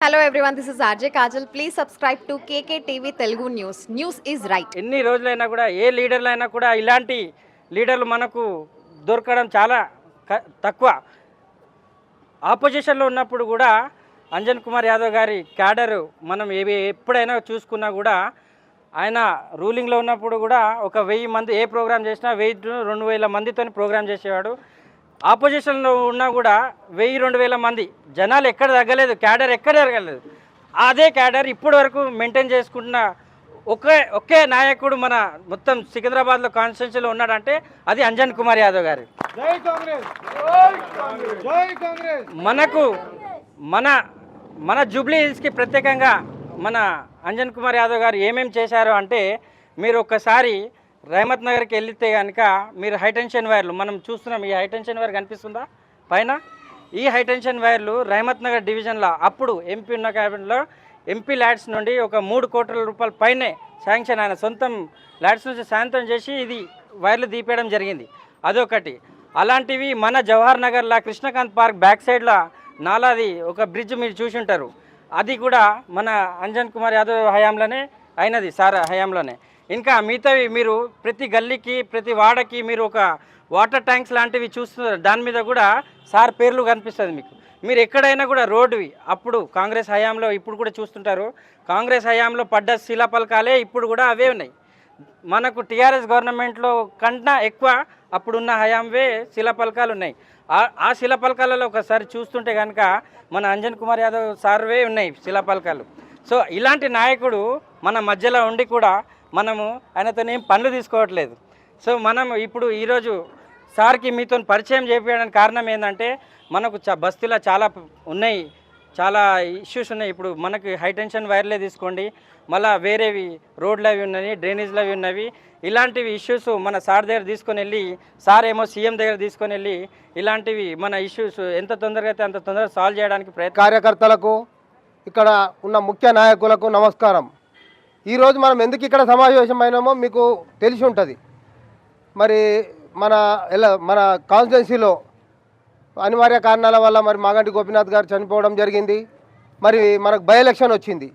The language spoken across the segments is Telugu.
Hello everyone this is RJ Kajal please subscribe to KK TV Telugu news news is right ఎన్ని రోజులైనా కూడా ఏ లీడర్లు అయినా కూడా ఇలాంటి లీడర్లు మనకు దొరకడం చాలా క- తక్కువ. ఆపోజిషన్లో ఉన్నప్పుడు కూడా అంజన్ కుమార్ యాదవ్ గారి క్యాడరు మనం ఏవి ఎప్పుడైనా చూసుకున్నా కూడా ఆయన రూలింగ్లో ఉన్నప్పుడు కూడా ఒక వెయ్యి మంది ఏ ప్రోగ్రామ్ చేసినా వెయ్యి రెండు వేల మందితో ప్రోగ్రామ్ చేసేవాడు. ఆపోజిషన్లో ఉన్నా కూడా వెయ్యి రెండు వేల మంది. జనాలు ఎక్కడ తగ్గలేదు క్యాడర్ ఎక్కడ తగ్గలేదు అదే క్యాడర్ ఇప్పటి వరకు మెయింటైన్ చేసుకుంటున్న ఒకే ఒకే నాయకుడు మన మొత్తం సికింద్రాబాద్లో కాన్స్టిట్యున్సీలో ఉన్నాడంటే అది అంజన్ కుమార్ యాదవ్ గారు. మనకు మన మన జూబ్లీ హిల్స్కి ప్రత్యేకంగా మన అంజన్ కుమార్ యాదవ్ గారు ఏమేమి చేశారు అంటే మీరు ఒక్కసారి రేమత్ నగర్కి వెళితే కనుక మీరు హైటెన్షన్ వైర్లు మనం చూస్తున్నాం ఈ హైటెన్షన్ వైర్ కనిపిస్తుందా? పైన ఈ హైటెన్షన్ వైర్లు రేమత్ నగర్ డివిజన్లో అప్పుడు ఎంపీ ఉన్న క్యాబినెట్లో ఎంపీ ల్యాడ్స్ నుండి ఒక మూడు కోట్ల రూపాయల పైనే శాంక్షన్ ఆయన సొంతం ల్యాడ్స్ నుంచి శాంతం చేసి ఇది వైర్లు దీపేయడం జరిగింది. అదొకటి. అలాంటివి మన జవహర్ నగర్లో కృష్ణకాంత్ పార్క్ బ్యాక్ సైడ్లో నాలాది ఒక బ్రిడ్జ్ మీరు చూసి ఉంటారు అది కూడా మన అంజన్ కుమార్ యాదవ్ హయాంలోనే అయినది సార్ హయాంలోనే. ఇంకా మిగతావి మీరు ప్రతి గల్లీకి ప్రతి వాడకి మీరు ఒక వాటర్ ట్యాంక్స్ లాంటివి చూస్తున్నారు దాని మీద కూడా సార్ పేర్లు కనిపిస్తుంది మీకు. మీరు ఎక్కడైనా కూడా రోడ్వి అప్పుడు కాంగ్రెస్ హయాంలో ఇప్పుడు కూడా చూస్తుంటారు. కాంగ్రెస్ హయాంలో పడ్డ శిలాపలకాలే ఇప్పుడు కూడా అవే ఉన్నాయి. మనకు టీఆర్ఎస్ గవర్నమెంట్లో కన్నా ఎక్కువ అప్పుడున్న హయాంవే శిలాపలకాలు ఉన్నాయి. ఆ- ఆ శిలాపలకాలలో ఒకసారి చూస్తుంటే కనుక మన అంజన్ కుమార్ యాదవ్ సార్వే ఉన్నాయి శిలాపలకాలు సో ఇలాంటి నాయకుడు మన మధ్యలో ఉండి కూడా మనము ఆయనతోనేం పనులు తీసుకోవట్లేదు. సో మనం ఇప్పుడు ఈరోజు సార్కి మీతో పరిచయం చేయడానికి కారణం ఏంటంటే మనకు చ బస్తీలో చాలా ఉన్నాయి. చాలా ఇష్యూస్ ఉన్నాయి. ఇప్పుడు మనకి హైటెన్షన్ వైర్లే తీసుకోండి. మళ్ళీ వేరేవి రోడ్లు అవి ఉన్నాయి డ్రైనేజ్లు అవి ఉన్నవి. ఇలాంటివి ఇష్యూస్ మన సార్ దగ్గర తీసుకొని వెళ్ళి సార్ ఏమో సీఎం దగ్గర తీసుకొని వెళ్ళి ఇలాంటివి మన ఇష్యూస్ ఎంత తొందరగా అయితే అంత తొందరగా సాల్వ్ చేయడానికి ప్రయత్నం కార్యకర్తలకు ఇక్కడ ఉన్న ముఖ్య నాయకులకు నమస్కారం. ఈరోజు మనం ఎందుకు ఇక్కడ సమావేశమైనామో మీకు తెలిసి ఉంటుంది. మరి మన ఎలా మన కాన్స్టిట్యున్సీలో అనివార్య కారణాల వల్ల మరి మాగంటి గోపీనాథ్ గారు చనిపోవడం జరిగింది. మరి మనకు బై ఎలక్షన్ వచ్చింది.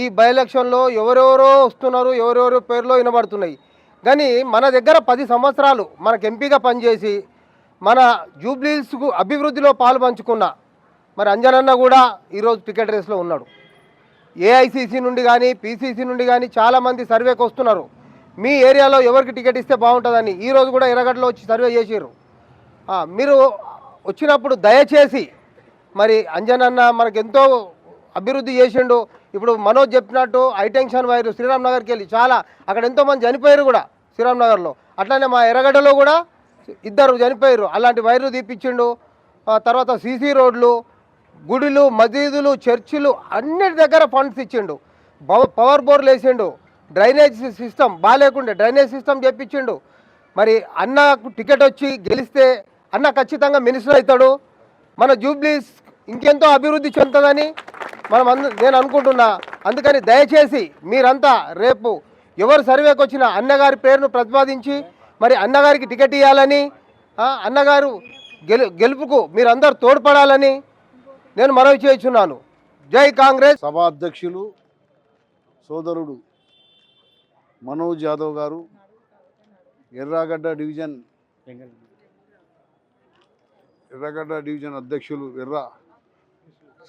ఈ బై ఎలక్షన్లో ఎవరెవరో వస్తున్నారు ఎవరెవరో పేర్లో వినబడుతున్నాయి. కానీ మన దగ్గర పది సంవత్సరాలు మనకు ఎంపీగా పనిచేసి మన జూబ్లీస్కు అభివృద్ధిలో పాలు పంచుకున్న మరి అంజనన్న కూడా ఈరోజు టికెట్ రేస్లో ఉన్నాడు. ఏఐసిసి నుండి కానీ పీసీసీ నుండి కానీ చాలామంది సర్వేకి వస్తున్నారు. మీ ఏరియాలో ఎవరికి టికెట్ ఇస్తే బాగుంటుందని ఈరోజు కూడా ఎర్రగడ్డలో వచ్చి సర్వే చేసారు మీరు వచ్చినప్పుడు దయచేసి మరి అంజనన్న మనకు ఎంతో అభివృద్ధి చేసిండు. ఇప్పుడు మనోజ్ చెప్పినట్టు హైటెన్షన్ వైరు శ్రీరామ్ నగర్కి వెళ్ళి చాలా అక్కడ ఎంతోమంది చనిపోయారు కూడా శ్రీరామ్ నగర్లో. అట్లానే మా ఎర్రగడ్డలో కూడా ఇద్దరు చనిపోయారు అలాంటి వైర్లు తీపిచ్చిండు. తర్వాత సీసీ రోడ్లు గుడులు మసీదులు చర్చిలు అన్నిటి దగ్గర ఫండ్స్ ఇచ్చిండు. పవర్ బోర్లు వేసిండు. డ్రైనేజ్ సిస్టమ్ బాగాలేకుండే డ్రైనేజ్ సిస్టమ్ చెప్పించిండు. మరి అన్నకు టికెట్ వచ్చి గెలిస్తే అన్న ఖచ్చితంగా మినిస్టర్ అవుతాడు. మన జూబ్లీస్ ఇంకెంతో అభివృద్ధి చెందుతుందని మనం అందు నేను అనుకుంటున్నా. అందుకని దయచేసి మీరంతా రేపు ఎవరు సర్వేకి వచ్చినా అన్నగారి పేరును ప్రతిపాదించి మరి అన్నగారికి టికెట్ ఇవ్వాలని అన్నగారు గెలు గెలుపుకు మీరందరూ తోడ్పడాలని నేను మనవి చేస్తున్నాను. జై కాంగ్రెస్. సభా అధ్యక్షులు సోదరుడు మనోజ్ యాదవ్ గారు ఎర్రాగడ్డ డివిజన్ ఎర్రగడ్డ డివిజన్ అధ్యక్షులు ఎర్ర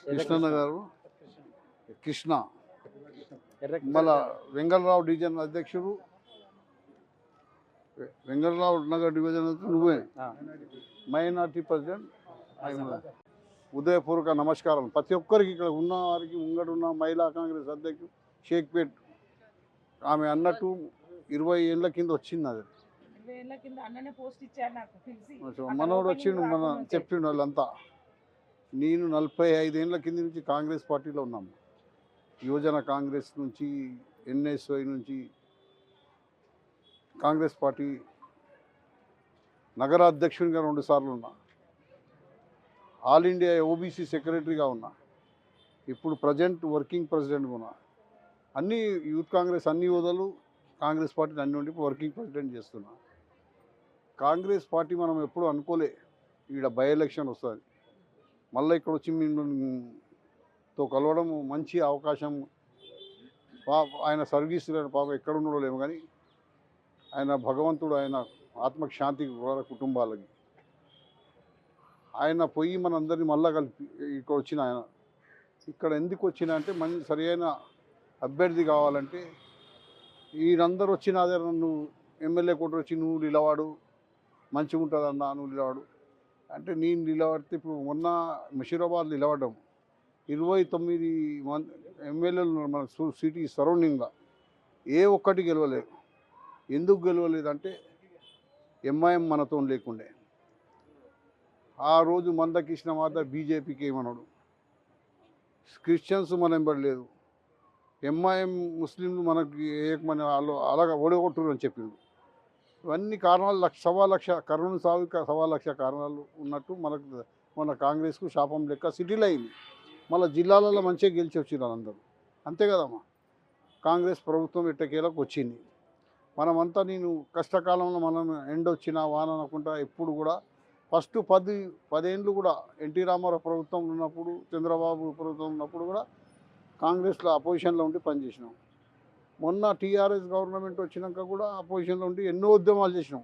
కృష్ణన్న గారు కృష్ణ మళ్ళా వెంగళరావు డివిజన్ అధ్యక్షుడు వెంగళరావు నగర్ డివిజన్ నువ్వే. Minority president. ఆయన ఉదయపూర్వక నమస్కారం ప్రతి ఒక్కరికి ఇక్కడ ఉన్న వారికి ముంగట ఉన్న మహిళా కాంగ్రెస్ అధ్యక్షుడు షేక్పేట్ ఆమె అన్నట్టు ఇరవై ఏళ్ళ కింద వచ్చింది అది. మనోడు వచ్చిండు మన చెప్పిండు వాళ్ళంతా. నేను నలభై ఐదేళ్ళ కింద నుంచి కాంగ్రెస్ పార్టీలో ఉన్నాము యువజన కాంగ్రెస్ నుంచి ఎన్ఎస్ఐ నుంచి కాంగ్రెస్ పార్టీ నగర అధ్యక్షునిగా రెండు సార్లు ఉన్నా. ఆల్ ఇండియా ఓబీసీ సెక్రటరీగా ఉన్నా ఇప్పుడు ప్రజెంట్ వర్కింగ్ ప్రెసిడెంట్గా ఉన్నా అన్ని యూత్ కాంగ్రెస్ అన్ని హోదాలు కాంగ్రెస్ పార్టీని అన్ని ఉండి వర్కింగ్ ప్రెసిడెంట్ చేస్తున్నా. కాంగ్రెస్ పార్టీ మనం ఎప్పుడు అనుకోలే ఈడ బై ఎలక్షన్ వస్తుంది. మళ్ళీ ఇక్కడ వచ్చి తో కలవడం మంచి అవకాశం. పాప ఆయన సర్వీస్ పాప ఎక్కడ ఉన్నాడో లేము కానీ ఆయన భగవంతుడు ఆయన ఆత్మకు శాంతికి కుటుంబాలకి. ఆయన పోయి మనందరినీ మళ్ళా కలిపి ఇక్కడ వచ్చిన ఆయన. ఇక్కడ ఎందుకు వచ్చిన అంటే మంచి సరైన అభ్యర్థి కావాలంటే ఈయనందరూ వచ్చిన అదే నన్ను ఎమ్మెల్యే కొట్టు వచ్చి నువ్వు నిలవాడు మంచిగా ఉంటుంది అన్న నువ్వు నిలవాడు. అంటే నేను నిలబడితే ఇప్పుడు మొన్న ముషీరాబాద్ నిలబడ్డం. ఇరవై తొమ్మిది మంది ఎమ్మెల్యేలు మన సిటీ సరౌండింగ్లో ఏ ఒక్కటి గెలవలేదు. ఎందుకు గెలవలేదంటే ఎంఐఎం మనతో లేకుండే. ఆ రోజు మందకృష్ణ మాత బీజేపీకి ఏమన్నాడు క్రిస్టియన్స్ మనం పడలేదు ఎంఐఎం ముస్లింలు మనకి ఏకమని వాళ్ళు అలాగా ఓడగొట్టురు అని చెప్పిండు. ఇవన్నీ కారణాలు లక్ష సవా లక్ష కరోనా సాగు సవా లక్ష కారణాలు ఉన్నట్టు మనకు మన కాంగ్రెస్కు శాపం లెక్క సిటీలో అయింది. మళ్ళీ జిల్లాలలో మంచిగా గెలిచి వచ్చిన అందరూ అంతే కదమ్మా. కాంగ్రెస్ ప్రభుత్వం ఎట్టకేలకు వచ్చింది. మనమంతా నేను కష్టకాలంలో మనం ఎండ వచ్చినా వాన అనుకుంటా ఎప్పుడు కూడా ఫస్ట్ పది పదేళ్ళు కూడా ఎన్టీ రామారావు ప్రభుత్వం ఉన్నప్పుడు చంద్రబాబు ప్రభుత్వం ఉన్నప్పుడు కూడా కాంగ్రెస్లో అపోజిషన్లో ఉండి పనిచేసినాం. మొన్న టీఆర్ఎస్ గవర్నమెంట్ వచ్చినాక కూడా అపోజిషన్లో ఉండి ఎన్నో ఉద్యమాలు చేసినాం.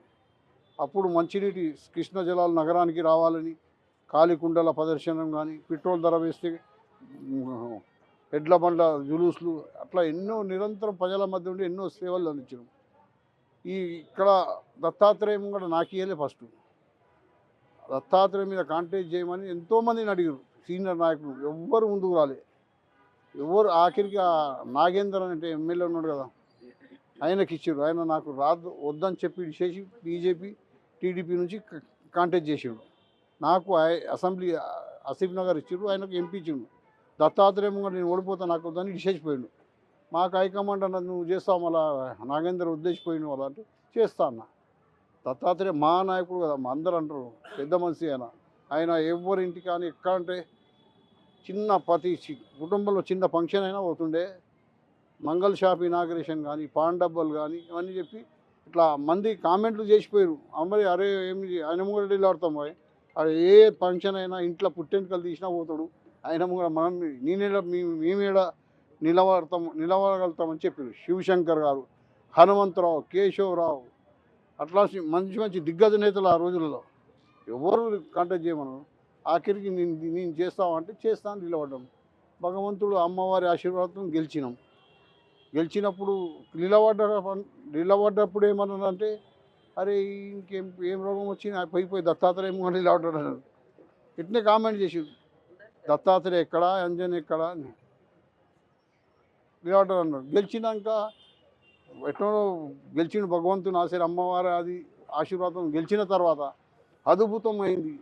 అప్పుడు మంచినీటి కృష్ణ జలాలు నగరానికి రావాలని కాలికుండల ప్రదర్శనం కానీ పెట్రోల్ ధర వేస్తే ఎడ్ల బండ్ల జులూసులు అట్లా ఎన్నో నిరంతరం ప్రజల మధ్య ఉండి ఎన్నో సేవలు అందించినాం. ఈ ఇక్కడ దత్తాత్రేయం కూడా నాకు ఇయ్యలే ఫస్ట్. దత్తాత్రేయ మీద కాంటాక్ట్ చేయమని ఎంతోమందిని అడిగారు సీనియర్ నాయకులు ఎవ్వరు ముందుకు రాలే. ఎవరు ఆఖరికి ఆ నాగేందర్ అంటే ఎమ్మెల్యే ఉన్నాడు కదా ఆయనకి ఇచ్చారు. ఆయన నాకు రాదు వద్దని చెప్పి చేసి బీజేపీ టీడీపీ నుంచి కాంటాక్ట్ చేసిండు. నాకు అసెంబ్లీ అసీఫ్ నగర్ ఇచ్చారు ఆయనకు ఎంపీ ఇచ్చిండు. దత్తాత్రేయం నేను ఓడిపోతా నాకు వద్దని విశేషిపోయిండు మాకు హైకమాండ్ అన్నది నువ్వు చేస్తావు మళ్ళా నాగేందర్ ఉద్దేశిపోయిన వాళ్ళ అంటే చేస్తా అన్నా. దత్తాత్రేయ మా నాయకుడు కదా మా అందరూ అంటారు పెద్ద మనిషి ఆయన. ఆయన ఎవరింటి ఇంటికి కానీ ఎక్కడ అంటే చిన్న ప్రతి కుటుంబంలో చిన్న ఫంక్షన్ అయినా పోతుండే. మంగళ షాప్ ఇనాగ్రేషన్ కానీ పాన్ డబ్బాలు కానీ ఇవన్నీ చెప్పి ఇట్లా మంది కామెంట్లు చేసిపోయారు అమ్మరి అరే ఏమి ఆయన కూడా ఆడతాం పోయి. అది ఏ ఫంక్షన్ అయినా ఇంట్లో పుట్టెంటుకలు తీసినా పోతాడు. ఆయన కూడా మనం నేనేడ మేమేడ నిలబడతాం నిలబడగలుగుతామని చెప్పారు శివశంకర్ గారు. హనుమంతరావు కేశవరావు అట్లా మంచి మంచి దిగ్గజ నేతలు ఆ రోజుల్లో. ఎవరు కాంటాక్ట్ చేయమను? ఆఖరికి నేను నేను చేస్తామంటే చేస్తాను నిలబడ్డాం. భగవంతుడు అమ్మవారి ఆశీర్వాదం గెలిచినాం. గెలిచినప్పుడు నిలబడ్డ నిలబడ్డప్పుడు ఏమన్నానంటే అరే ఇంకేం ఏం రోగం వచ్చింది పోయి పోయి ఏమో నిలబడ్డాడు ఇట్నే కామెంట్ చేసి దత్తాత్రేయ ఎక్కడా? అంజన్ ఎక్కడా? అని. నిలబడ్డాడు అన్నాడు. గెలిచినాక ఎట్లనో గెలిచిన భగవంతుని ఆశీర్ అమ్మవారి అది ఆశీర్వాదం గెలిచిన తర్వాత అద్భుతమైంది.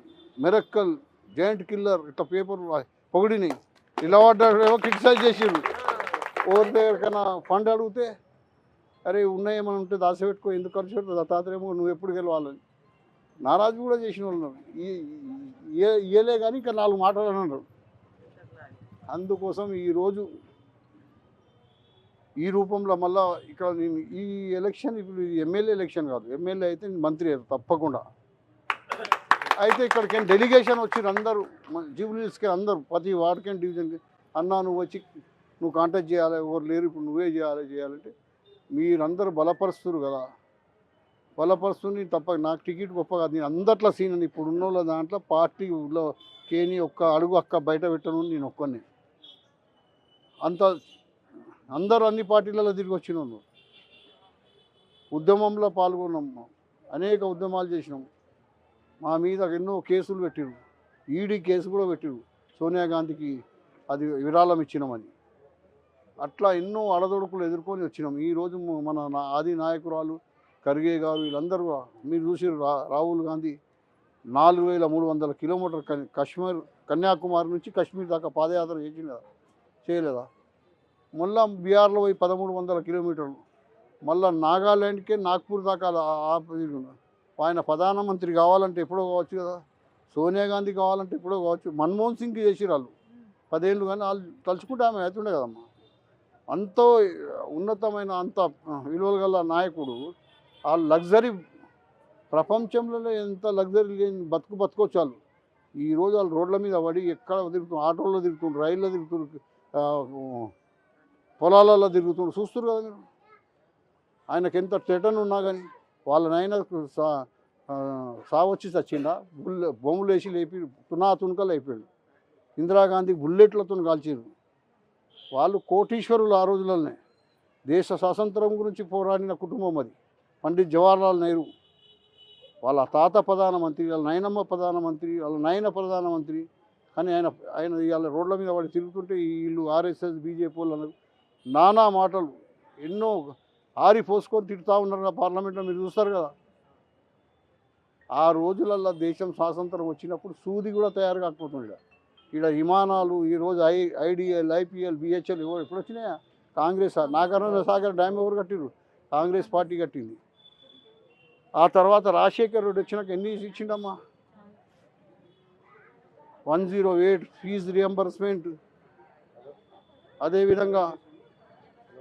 మెరక్కల్ జాయింట్ కిల్లర్ ఇట్లా పేపర్ పొగిడిని నిలబడ్డాడేమో క్రిటిసైజ్ చేసిండు ఎవరి దగ్గరికైనా ఫండ్ అడిగితే అరే ఉన్నాయేమని ఉంటే దాచిపెట్టుకో ఎందుకు ఖర్చు పెడతావు? దత్తాత్రేయమో నువ్వు ఎప్పుడు గెలవాలని. నారాజు కూడా చేసిన వాళ్ళు. ఈ ఇయ్యలే కానీ ఇంకా నాలుగు మాటలు అన్నారు. అందుకోసం ఈరోజు ఈ రూపంలో మళ్ళా ఇక్కడ నేను ఈ ఎలక్షన్ ఇప్పుడు ఎమ్మెల్యే ఎలక్షన్ కాదు. ఎమ్మెల్యే అయితే మంత్రి తప్పకుండా. అయితే ఇక్కడికి డెలిగేషన్ వచ్చిన అందరూ జూబ్లీస్కి అందరూ ప్రతి వార్డుకి డివిజన్కి అన్నా నువ్వు వచ్చి నువ్వు కాంటాక్ట్ చేయాలి ఎవరు లేరు ఇప్పుడు నువ్వే చేయాలి చేయాలంటే మీరందరూ బలపరుస్తున్నారు కదా. బలపరుస్తుంది తప్ప నాకు టికెట్ గొప్ప కాదు. నేను అందట్లో సీన్ అని ఇప్పుడు ఉన్న వాళ్ళ దాంట్లో పార్టీలో కేని ఒక్క అడుగు అక్క బయట పెట్టను నేను ఒక్కనే అంత అందరూ అన్ని పార్టీలలో తిరిగి వచ్చిన ఉద్యమంలో పాల్గొన్నాం అనేక ఉద్యమాలు చేసినాం. మా మీద ఎన్నో కేసులు పెట్టిరు. ఈడీ కేసు కూడా పెట్టిరు. సోనియా గాంధీకి అది విరాళం ఇచ్చినామని అట్లా ఎన్నో అడదొడుకులు ఎదుర్కొని వచ్చినాం. ఈరోజు మన నా- ఆది నాయకురాలు ఖర్గే గారు వీళ్ళందరూ మీరు చూసి రా రాహుల్ గాంధీ నాలుగు వేల మూడు వందల కిలోమీటర్ కన్- కాశ్మీర్ కన్యాకుమారి నుంచి కాశ్మీర్ దాకా పాదయాత్ర చేసిందా? చేయలేదా? మళ్ళా బీహార్లో పోయి పదమూడు వందల కిలోమీటర్లు. మళ్ళా నాగాల్యాండ్కే నాగ్పూర్ దాకా ఆ- ఆయన ప్రధానమంత్రి కావాలంటే ఎప్పుడో కావచ్చు కదా. సోనియా గాంధీ కావాలంటే ఎప్పుడో కావచ్చు. మన్మోహన్ సింగ్ చేసిరు వాళ్ళు. పదేళ్ళు కానీ వాళ్ళు తలుచుకుంటే ఆమె అవుతుండే కదమ్మా. అంత ఉన్నతమైన అంత విలువలు గల నాయకుడు. ఆ లగ్జరీ ప్రపంచంలోనే ఎంత లగ్జరీ లేని బతుకు బతుకోవచ్చు వాళ్ళు. ఈరోజు వాళ్ళు రోడ్ల మీద పడి ఎక్కడ తిరుగుతున్నారు? ఆటోల్లో తిరుగుతుండ్రు రైల్లో తిరుగుతుండ్రు పొలాలలో తిరుగుతుండ్రు చూస్తున్నారు కదా మీరు? ఆయనకి ఎంత టెటన్ ఉన్నా కానీ వాళ్ళనైనా సా సావచ్చి సావొచ్చి చచ్చిండా బుల్లె బొమ్మలు వేసి లేపి తునా తునకలు అయిపోయాడు. ఇందిరాగాంధీ బుల్లెట్లతో కాల్చారు వాళ్ళు కోటీశ్వరులు ఆ రోజులనే దేశ స్వాతంత్రం గురించి పోరాడిన కుటుంబం అది. పండిత్ జవహర్లాల్ నెహ్రూ. వాళ్ళ తాత ప్రధానమంత్రి వాళ్ళ నాయనమ్మ ప్రధానమంత్రి వాళ్ళ నాయన ప్రధానమంత్రి. కానీ ఆయన ఆయన ఇవాళ రోడ్ల మీద వాడు తిరుగుతుంటే వీళ్ళు ఆర్ఎస్ఎస్ బీజేపీ వాళ్ళు అన్నారు నానా మాటలు ఎన్నో ఆరిపోసుకొని తిడుతూ ఉన్నారు కదా పార్లమెంట్లో మీరు చూస్తారు కదా. ఆ రోజులల్లో దేశం స్వాతంత్రం వచ్చినప్పుడు సూది కూడా తయారు కాకపోతుండే. ఇక్కడ విమానాలు ఈరోజు ఐ ఐడిఎల్ ఐపీఎల్ బిహెచ్ఎల్ ఎవరు ఎప్పుడు వచ్చినాయా? కాంగ్రెస్ నాగార్జున సాగర్ డ్యామ్ ఎవరు కట్టిరు కాంగ్రెస్ పార్టీ కట్టింది. ఆ తర్వాత రాజశేఖర్ రెడ్డి వచ్చినాక ఎన్ని ఇచ్చిండమ్మా? One zero eight fee reimbursement. అదేవిధంగా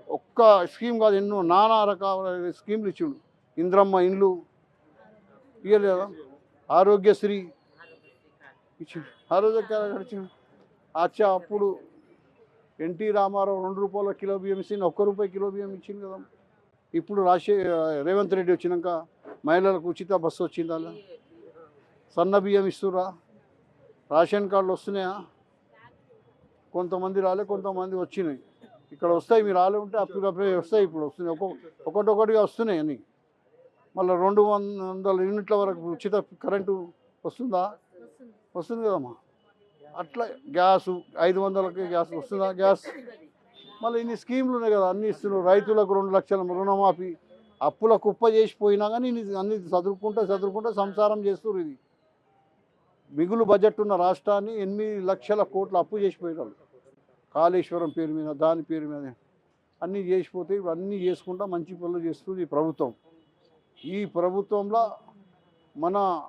ఒక్క స్కీమ్ కాదు ఎన్నో నానా రకాల స్కీమ్లు ఇచ్చిండు. ఇంద్రమ్మ ఇండ్లు ఇవ్వలేదా ఆరోగ్యశ్రీ ఇచ్చిండు. ఆరోగ్య ఇచ్చిండు. అచ్చా అప్పుడు ఎన్టీ రామారావు రెండు రూపాయల కిలో బియ్యం ఇచ్చింది ఒక్క రూపాయి కిలో బియ్యం ఇచ్చింది కదా. ఇప్పుడు రాశే రేవంత్ రెడ్డి వచ్చినాక మహిళలకు ఉచిత బస్సు వచ్చింది? అలా సన్న బియ్యం ఇస్తురా రేషన్ కార్డులు వస్తున్నాయా? కొంతమంది రాలే కొంతమంది వచ్చినాయి. ఇక్కడ వస్తాయి మీరు రాలే ఉంటే అప్పటికప్పుడే వస్తాయి ఇప్పుడు వస్తున్నాయి. ఒక్కొక్క ఒకటొకటిగా వస్తున్నాయి అని మళ్ళీ రెండు వందల యూనిట్ల వరకు ఉచిత కరెంటు వస్తుందా? వస్తుంది కదమ్మా. అట్లా గ్యాసు ఐదు వందలకి గ్యాస్ వస్తుందా? గ్యాస్. మళ్ళీ ఇన్ని స్కీమ్లు ఉన్నాయి కదా అన్ని ఇస్తున్నారు. రైతులకు రెండు లక్షల రుణమాఫీ. అప్పుల కుప్ప చేసిపోయినా కానీ అన్ని చదువుకుంటా చదువుకుంటా సంసారం చేస్తున్నారు ఇది. మిగులు బడ్జెట్ ఉన్న రాష్ట్రాన్ని ఎనిమిది లక్షల కోట్లు అప్పు చేసిపోయినారు కాళేశ్వరం పేరు మీద దాని పేరు మీద అన్నీ చేసిపోతే ఇప్పుడు అన్నీ చేసుకుంటా మంచి పనులు చేస్తుంది ఈ ప్రభుత్వం. ఈ ప్రభుత్వంలో మన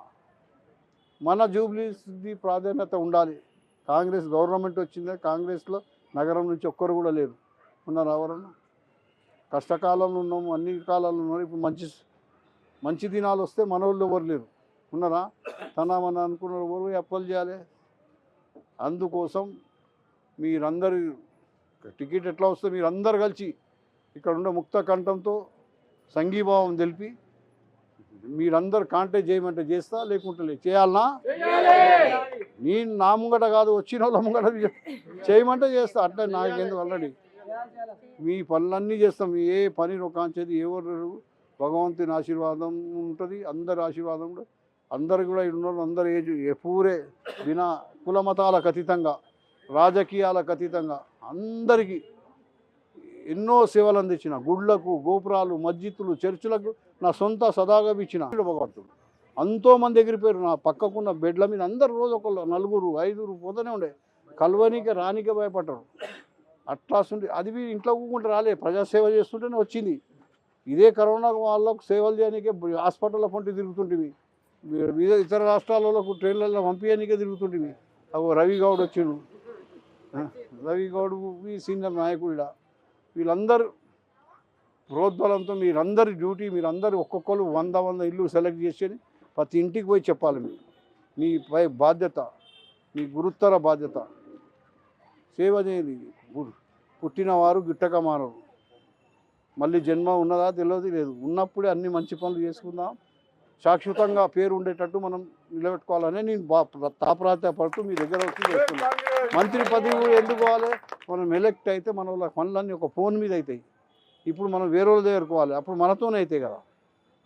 మన జూబ్లీస్ది ప్రాధాన్యత ఉండాలి. కాంగ్రెస్ గవర్నమెంట్ వచ్చిందే కాంగ్రెస్లో నగరం నుంచి ఒక్కరు కూడా లేరు. ఉన్నారు ఎవరన్నా? కష్టకాలంలో ఉన్నాము అన్ని కాలాల్లో ఉన్నారు. ఇప్పుడు మంచి మంచి దినాలు వస్తే మన వాళ్ళు ఎవరు లేరు. ఉన్నారా? తన మన అనుకున్న ఎవరు అప్పలు చేయాలి? అందుకోసం మీరందరూ టికెట్ ఎట్లా వస్తే మీరందరు కలిసి ఇక్కడ ఉన్న ముక్త కంఠంతో సంఘీభావం తెలిపి మీరందరు కాంటాక్ట్ చేయమంటే చేస్తా లేకుంటే లేదు. చేయాలనా? నేను నా ముంగట కాదు వచ్చిన వాళ్ళ ముంగట చేయమంటే చేస్తా. అట్లా నాకెందుకు ఆల్రెడీ మీ పనులన్నీ చేస్తాం. ఏ పని కాంచేది ఎవరు భగవంతుని ఆశీర్వాదం ఉంటుంది అందరి ఆశీర్వాదం కూడా అందరు కూడా ఇక్కడ ఉన్న వాళ్ళు అందరు ఏజ్ ఎప్పుడే వినా కుల మతాలకు అతీతంగా. రాజకీయాలకు అతీతంగా అందరికీ ఎన్నో సేవలు అందించిన గుళ్ళకు గోపురాలు మస్జిద్లు చర్చిలకు నా సొంత సదాగా ఇచ్చిన భగవంతుడు. ఎంతోమంది ఎగిరిపోయారు నా పక్కకున్న బెడ్ల మీద అందరు రోజు ఒకళ్ళు నలుగురు ఐదుగురు పోతూనే ఉండే. కలవనీకే రానికే భయపడ్డారు అట్లా ఉండి అది ఇంట్లో కూకుంటే రాలే ప్రజాసేవ చేస్తుంటేనే వచ్చింది. ఇదే కరోనా వాళ్ళకు సేవలు చేయడానికే హాస్పిటల్ పంటి తిరుగుతుంటివి ఇతర రాష్ట్రాలలో ట్రైన్లలో పంపించడానికే తిరుగుతుంటివి అవి రవి గౌడ్ వచ్చిండు. రవి సీనియర్ నాయకుడు వీళ్ళందరూ ప్రోద్బలంతో మీరందరి డ్యూటీ మీరందరూ ఒక్కొక్కరు వంద వంద ఇల్లు సెలెక్ట్ చేసి ప్రతి ఇంటికి పోయి చెప్పాలి మీరు. మీ పై బాధ్యత మీ గురుత్తర బాధ్యత. సేవ చేయండి. పుట్టినవారు గిట్టక మానరు మళ్ళీ జన్మ ఉన్నదా తెలియదు లేదు. ఉన్నప్పుడే అన్ని మంచి పనులు చేసుకుందాం. శాశ్వతంగా పేరు ఉండేటట్టు మనం నిలబెట్టుకోవాలని నేను బా తాపరాత పడుతూ మీ దగ్గర వచ్చి చేస్తున్నాను. మంత్రి పదవి ఎందుకు పోవాలి మనం ఎలక్ట్ అయితే మన వాళ్ళ పనులన్నీ ఒక ఫోన్ మీద అవుతాయి ఇప్పుడు మనం వేరే వాళ్ళ దగ్గరకు పోవాలి. అప్పుడు మనతోనే అవుతాయి కదా.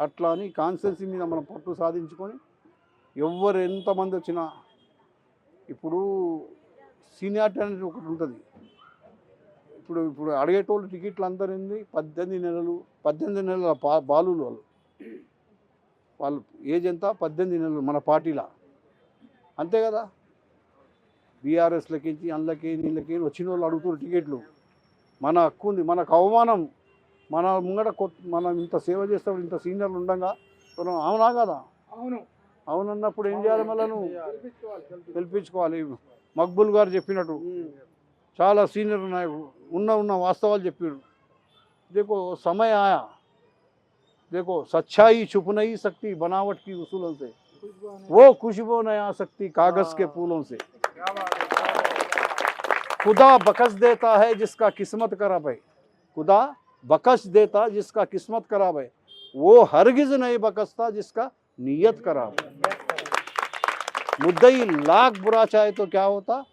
అట్లా అని కాన్స్టెన్సీ మీద మనం పట్టు సాధించుకొని ఎవరు ఎంతమంది వచ్చినా ఇప్పుడు సీనియారిటీ అనేది ఒకటి ఉంటుంది. ఇప్పుడు ఇప్పుడు అడిగేటోళ్ళు టికెట్లు అందరూ ఏంది పద్దెనిమిది నెలలు పద్దెనిమిది నెలల పా బాలులు వాళ్ళు. వాళ్ళు ఏజ్ ఎంత? పద్దెనిమిది నెలలు మన పార్టీలో. అంతే కదా? బీఆర్ఎస్ లెక్కించి అందులోకి నీళ్ళకి వచ్చిన వాళ్ళు అడుగుతున్న టికెట్లు. మన హక్కు ఉంది మనకు అవమానం. మన ముంగట మనం ఇంత సేవ చేస్తాడు ఇంత సీనియర్లు ఉండగా మనం అవునా కదా? అవును. అవునన్నప్పుడు ఏం చేయాలి మళ్ళీ నువ్వు? గెలిపించుకోవాలి. మక్బుల్ గారు చెప్పినట్టు. చాలా సీనియర్ నాయకుడు ఉన్న ఉన్న వాస్తవాలు చెప్పాడు ఇదే సమయ ఆయా देखो सच्चाई छुप नहीं सकती बनावट की उसूल से। वो खुशबू नहीं आ सकती कागज़ के फूलों से। खुदा बकस देता है जिसका किस्मत खराब है खुदा बकस देता जिसका किस्मत खराब है वो हरगिज नहीं बकसता जिसका नीयत खराब है मुद्दई लाख बुरा चाहे तो क्या होता?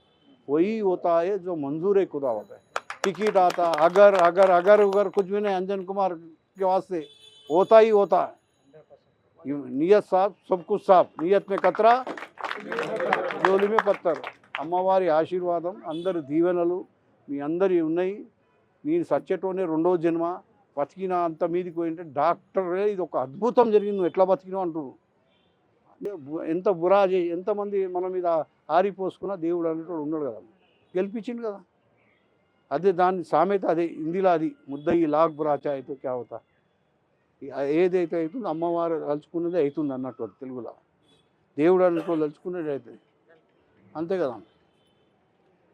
वही होता है जो मंजूर है खुदा होता है। टिकट आता अगर अगर अगर उगर कुछ भी नहीं अंजन कुमार के वास्ते होता ही होता है ये नियत साफ सब कुछ साफ नियत में कतरा జోలి మీద పత్తారు అమ్మవారి ఆశీర్వాదం అందరి దీవెనలు మీ అందరి ఉన్నాయి నేను సచ్చేటోనే రెండో జన్మ బతికిన అంత మీదికి పోయింటే డాక్టరే ఇది ఒక అద్భుతం జరిగింది నువ్వు ఎట్లా బతికినావు అంటున్నారు అంటే బు- ఎంత బురా చేయి ఎంతమంది మన మీద ఆరిపోసుకున్నా దేవుడు అనేటోడు ఉన్నాడు కదా గెలిపించిండు కదా అదే దాని సామెత అదే హిందీలో అది ముద్దయి లాగ్ బురా చాయ్తో క్యా అవుతా ఏదైతే అవుతుందో అమ్మవారు తలుచుకున్నది అవుతుంది అన్నట్టు అది తెలుగులో. దేవుడు అన్నట్టు తలుచుకున్నది అవుతుంది. అంతే కదా.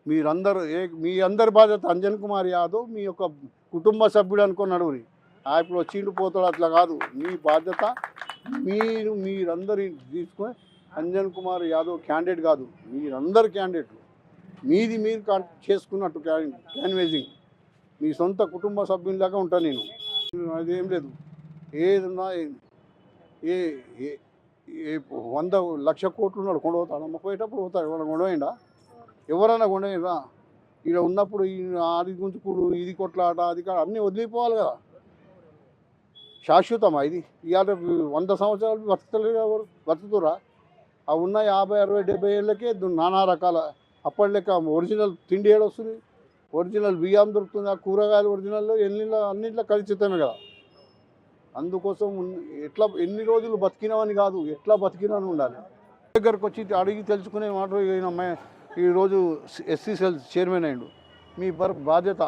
మీరందరూ ఏ మీ అందరి బాధ్యత అంజన్ కుమార్ యాదవ్ మీ యొక్క కుటుంబ సభ్యుడు అనుకుని నడువురి. ఆ ఇప్పుడు వచ్చిండు పోతాడు అట్లా కాదు. మీ బాధ్యత మీరు మీరందరి తీసుకొని అంజన్ కుమార్ యాదవ్ క్యాండిడేట్ కాదు. మీరందరు క్యాండిడేట్లు మీది మీరు చేసుకున్నట్టు క్యాన్వేజింగ్ మీ సొంత కుటుంబ సభ్యునిలాగా ఉంటాను నేను. అదేం లేదు. ఏదన్నా ఏ ఏ- ఏ వంద లక్ష కోట్లు ఉన్నాడు కొండవుతాడు అమ్మ పోయేటప్పుడు పోతాడు ఎవరైనా కొండవేయండా ఎవరైనా కొండవేయరా ఇక్కడ ఉన్నప్పుడు ఈ అది గుంజుకుడు ఇది కొట్లాట అది కాడ అన్నీ వదిలిపోవాలి కదా. శాశ్వతమా ఇది? ఇవాళ వంద సంవత్సరాలు బతుకుతలేరు ఎవరు? బతుకుతురా ఆ ఉన్న యాభై అరవై డెబ్బై ఏళ్ళకే నానా రకాల అప్పటి లెక్క ఒరిజినల్ తిండి ఏడొస్తుంది. ఒరిజినల్ బియ్యం దొరుకుతుంది. ఆ కూరగాయలు ఒరిజినల్ ఎన్నిట్లో అన్నింటిలో కలుషితమే కదా. అందుకోసం ఎట్లా ఎన్ని రోజులు బతికినామని కాదు ఎట్లా బతికినాని ఉండాలి. దగ్గరకు వచ్చి అడిగి తెలుసుకునే మాట ఈయన ఈరోజు ఎస్సీ సెల్ చైర్మన్ అయ్యిండు. మీ బర్ బాధ్యత.